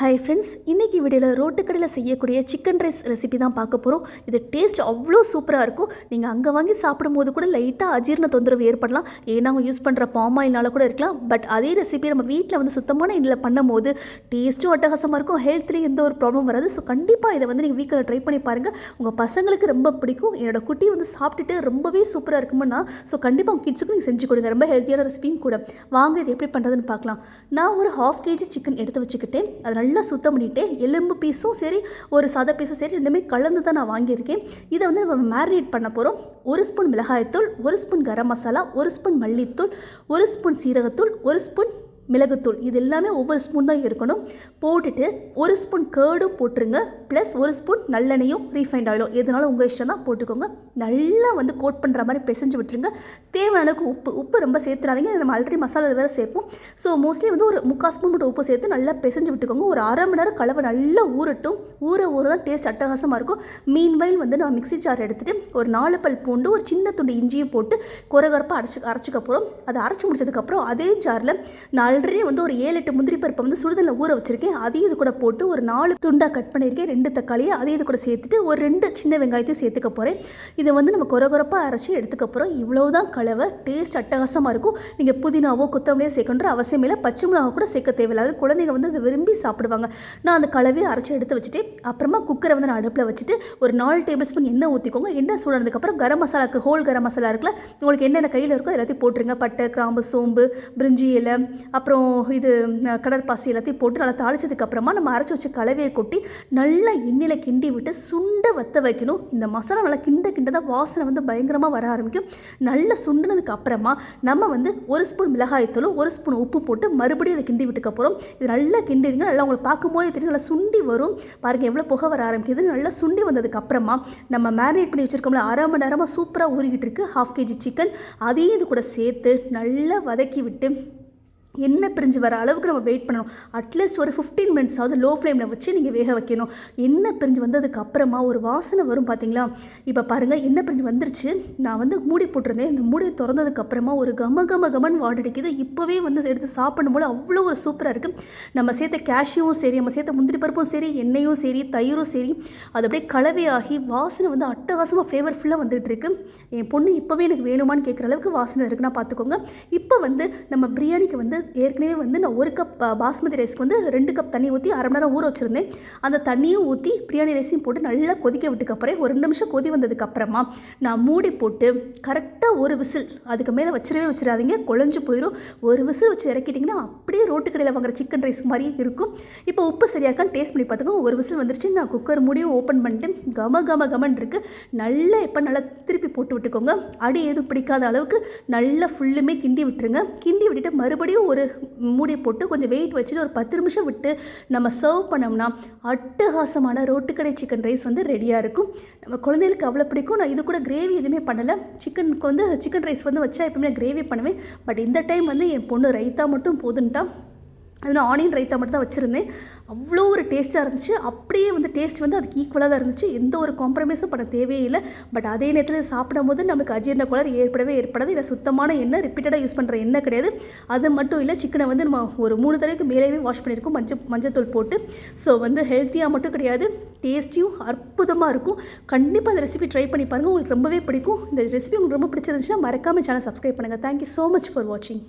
Hi friends இன்றைக்கி வீடியோவில் ரோட்டுக்கடையில் செய்யக்கூடிய சிக்கன் ரைஸ் ரெசிபி தான் பார்க்க போகிறோம் இது டேஸ்ட் அவ்வளோ சூப்பராக இருக்கும். நீங்கள் அங்கே வாங்கி சாப்பிடும்போது கூட லைட்டாக அஜீரண தொந்தரவு ஏற்படலாம். ஏன்னா அவங்க யூஸ் பண்ணுற பாம் ஆயில்னால கூட இருக்கலாம். பட் அதே ரெசிபி நம்ம வீட்டில் வந்து சுத்தமான எண்ணெயில் பண்ணும்போது டேஸ்ட்டும் அட்டகாசமாக இருக்கும். ஹெல்த்லேயும் எந்த ஒரு ப்ராப்ளம் வராது. ஸோ கண்டிப்பாக இதை வந்து நீங்கள் வீட்டில் ட்ரை பண்ணி பாருங்கள் உங்கள் பசங்களுக்கு ரொம்ப பிடிக்கும். என்னோட குட்டி வந்து சாப்பிட்டுட்டு ரொம்பவே சூப்பராக இருக்குமுன்னா ஸோ கண்டிப்பாக உங்கள் கிட்ஸுக்கும் நீங்கள் செஞ்சு கொடுங்க. ரொம்ப ஹெல்த்தியான ரெசிபியும் கூட. வாங்க இது எப்படி பண்ணுறதுன்னு பார்க்கலாம். நான் ஒரு ஹாஃப் கேஜி சிக்கன் எடுத்து வச்சுக்கிட்டேன். அதனால் நல்லா சுத்தம் பண்ணிவிட்டு எலும்பு பீஸும் சரி ஒரு சத பீஸும் சரி ரெண்டுமே கலந்து தான் நான் வாங்கியிருக்கேன். இதை வந்து நம்ம மேரினேட் பண்ண போகிறோம் ஒரு ஸ்பூன் மிளகாய்த்தூள் ஒரு ஸ்பூன் கரம் மசாலா ஒரு ஸ்பூன் மல்லித்தூள் ஒரு ஸ்பூன் சீரகத்தூள் ஒரு ஸ்பூன் மிளகுத்தூள். இது எல்லாமே ஒவ்வொரு ஸ்பூன் தான் இருக்கணும். போட்டுட்டு ஒரு ஸ்பூன் கேர்டும் போட்டுருங்க. ப்ளஸ் ஒரு ஸ்பூன் நல்லெண்ணையும் ரீஃபைண்ட் ஆயிலும் எதுனாலும் உங்கள் இஷ்டம் தான் போட்டுக்கோங்க. நல்லா வந்து கோட் பண்ணுற மாதிரி பிசைஞ்சு விட்டுருங்க. தேவையான அளவுக்கு உப்பு. உப்பு ரொம்ப சேர்த்துறாதீங்க. நம்ம ஆல்ரெடி மசாலா வேறு சேர்ப்போம். ஸோ மோஸ்ட்லி வந்து ஒரு முக்கால் ஸ்பூன் மட்டும் உப்பு சேர்த்து நல்லா பிசைஞ்சு விட்டுக்கோங்க. ஒரு அரை மணி நேரம் கலவை நல்லா ஊறட்டும். ஊற ஊற தான் டேஸ்ட் அட்டகாசமாக இருக்கும். மீன்வயல் வந்து நான் மிக்ஸி ஜார் எடுத்துகிட்டு ஒரு நாலு பல் பூண்டு ஒரு சின்ன துண்டு இஞ்சியும் போட்டு குறகுறப்பாக அரைச்சி அரைச்சிக்க போகிறோம் அதை அரைச்சி முடிச்சதுக்கப்புறம் அதே ஜாரில் நாலு ஆல்ரெடி வந்து ஒரு ஏழு எட்டு முந்திரி பருப்பை வந்து சுடுதலில் ஊற வச்சிருக்கேன். அதையும் இது கூட போட்டு ஒரு நாலு துண்டாக கட் பண்ணியிருக்கேன். ரெண்டு தக்காளியை அதையும் இது கூட சேர்த்துட்டு ஒரு ரெண்டு சின்ன வெங்காயத்தையும் சேர்த்துக்க போகிறேன் இதை வந்து நம்ம குறகுறப்பாக அரைச்சி எடுத்துக்க போகிறோம் இவ்வளோ தான் கலவை டேஸ்ட் அட்டகாசமாக இருக்கும். நீங்கள் புதினாவோ கொத்தமல்லியோ சேர்க்கணுன்ற அவசியம் இல்லை. பச்சை மிளகா கூட சேர்க்க தேவையில்லாத குழந்தைங்க வந்து அதை விரும்பி சாப்பிடுவாங்க. நான் அந்த கலவையை அரைச்சி எடுத்து வச்சுட்டு அப்புறமா குக்கரை வந்து நான் அடுப்பில் வச்சுட்டு ஒரு நாலு டேபிள் ஸ்பூன் எண்ணெய் ஊற்றிக்கோங்க எண்ணெய் சூடானதுக்கப்புறம் கரம் மசாலாக்கு ஹோல் கரம் மசாலா இருக்குல்ல உங்களுக்கு என்னென்ன கையில் இருக்கோ எல்லாத்தையும் போட்டுருங்க. பட்டை கிராம்பு சோம்பு பிரிஞ்சி இலை அப்புறம் அப்புறம் இது கடற்பாசி எல்லாத்தையும் போட்டு நல்லா தாளிச்சதுக்கப்புறமா நம்ம அரைச்சி வச்ச கலவையை கொட்டி நல்லா எண்ணெயில் கிண்டி விட்டு சுண்ட வத்த வைக்கணும். இந்த மசாலா நல்லா கிண்ட கிண்ட தான் வாசனை வந்து பயங்கரமாக வர ஆரம்பிக்கும். நல்லா சுண்டினதுக்கு அப்புறமா நம்ம வந்து ஒரு ஸ்பூன் மிளகாய்த்தூளும் ஒரு ஸ்பூன் உப்பு போட்டு மறுபடியும் அதை கிண்டி விட்டுக்கப்புறம் இது நல்லா கிண்டிடுங்க நல்லா உங்களை பார்க்கும்போது தெரியும். நல்லா சுண்டி வரும். பாருங்கள் எவ்வளோ புகை வர ஆரம்பிக்குது. நல்லா சுண்டி வந்ததுக்கு அப்புறமா நம்ம மேரினேட் பண்ணி வச்சுருக்கோம்ல அரை மணி நேரமாக சூப்பராக ஊறிக்கிட்டு இருக்கு. ஹாஃப் கேஜி சிக்கன் அதையும் இது கூட சேர்த்து நல்லா வதக்கி விட்டு எண்ணெய் பிரிஞ்சு வர அளவுக்கு நம்ம வெயிட் பண்ணணும். அட்லீஸ்ட் ஒரு ஃபிஃப்டீன் மினிட்ஸாவது லோ ஃப்ளேமில் வச்சு நீங்கள் வேக வைக்கணும். எண்ணெய் பிரிஞ்சு வந்ததுக்கு அப்புறமா ஒரு வாசனை வரும் பார்த்தீங்களா இப்போ பாருங்கள் எண்ணெய் பிரிஞ்சு வந்துருச்சு? நான் வந்து மூடி போட்டிருந்தேன். இந்த மூடி திறந்ததுக்கு அப்புறமா ஒரு கம கம கமன் வாடடிக்குது. இப்போவே வந்து எடுத்து சாப்பிடும் போது அவ்வளோ ஒரு சூப்பராக இருக்குது நம்ம சேர்த்த கேஷ்யூவும் சரி நம்ம சேர்த்த முந்திரி பருப்பும் சரி எண்ணெயும் சரி தயிரும் சரி அது அப்படியே கலவையாகி வாசனை வந்து அட்டகாசமாக ஃப்ளேவர்ஃபுல்லாக வந்துகிட்டு இருக்கு. என் பொண்ணு இப்போவே எனக்கு வேணுமான்னு கேட்குற அளவுக்கு வாசனை இருக்குன்னா பார்த்துக்கோங்க இப்போ வந்து நம்ம பிரியாணிக்கு வந்து ஏற்கனவே வந்து நான் ஒரு கப் பாஸ்மதி ரைஸ்க்கு வந்து ரெண்டு கப் தண்ணி ஊற்றி அரை மணி நேரம் ஊற வச்சுருந்தேன். அந்த தண்ணியும் ஊற்றி பிரியாணி ரைஸையும் போட்டு நல்லா கொதிக்க விட்டுக்கப்புறம் ஒரு ரெண்டு நிமிஷம் கொதி வந்ததுக்கு அப்புறமா நான் மூடி போட்டு கரெக்டாக ஒரு விசில் அதுக்கு மேலே வச்சிடவே வச்சிடாதீங்க குழஞ்சு போயிடும் ஒரு விசில் வச்சு இறக்கிட்டிங்கன்னா அப்படியே ரோட்டு கடையில் வாங்குற சிக்கன் ரைஸ் மாதிரியே இருக்கும். இப்போ உப்பு சரியாக இருக்கான்னு டேஸ்ட் பண்ணி பார்த்துக்கோங்க ஒரு விசில் வந்துருச்சு நான் குக்கர் மூடியும் ஓப்பன் பண்ணிட்டு கம கம கமன் இருக்குது நல்லா இப்போ நல்லா திருப்பி போட்டு விட்டுக்கோங்க. அடி எதுவும் பிடிக்காத அளவுக்கு நல்லா ஃபுல்லுமே கிண்டி விட்டுருங்க. கிண்டி விட்டுட்டு மறுபடியும் ஒரு மூடி போட்டு கொஞ்சம் வெயிட் வச்சுட்டு ஒரு பத்து நிமிஷம் விட்டு நம்ம சர்வ் பண்ணோம்னா அட்டகாசமான ரோட்டுக்கடை சிக்கன் ரைஸ் வந்து ரெடியாக இருக்கும். நம்ம குழந்தைகளுக்கு அவ்வளோ பிடிக்கும். நான் இது கூட கிரேவி எதுவுமே பண்ணலை. சிக்கனுக்கு வந்து சிக்கன் ரைஸ் வந்து வச்சா எப்பவுமே கிரேவி பண்ணுவேன். பட் இந்த டைம் வந்து என் பொண்ணு ரைத்தா மட்டும் போதுன்ட்டா. அதில் நான் ஆனியன் ரைத்தா மட்டும் தான் வச்சுருந்தேன். அவ்வளோ ஒரு டேஸ்ட்டாக இருந்துச்சு. அப்படியே வந்து டேஸ்ட் வந்து அதுக்கு ஈக்குவலாக தான் இருந்துச்சு. எந்த ஒரு காம்ப்ரமைஸும் பண்ண தேவையே இல்லை பட் அதே நேரத்தில் சாப்பிடும் போது நமக்கு அஜீர்ண குளர் ஏற்படவே ஏற்படாது. இல்லை சுத்தமான எண்ணெய் ரிப்பீட்டடாக யூஸ் பண்ணுற எண்ணெய் கிடையாது. அது மட்டும் இல்லை சிக்கனை வந்து நம்ம ஒரு மூணு தடவைக்கு மேலேயே வாஷ் பண்ணியிருக்கோம். மஞ்சள் மஞ்சத்தூள் போட்டு. ஸோ வந்து ஹெல்த்தியாக மட்டும் கிடையாது. டேஸ்டியும் அற்புதமாக இருக்கும். கண்டிப்பாக அந்த ரெசிபி ட்ரை பண்ணி பாருங்கள் உங்களுக்கு ரொம்பவே பிடிக்கும். இந்த ரெசிபி உங்களுக்கு ரொம்ப பிடிச்சிருந்துச்சுன்னா மறக்காமல் சேனல் சப்ஸ்கிரைப் பண்ணுங்கள் thank you so much for வாட்சிங்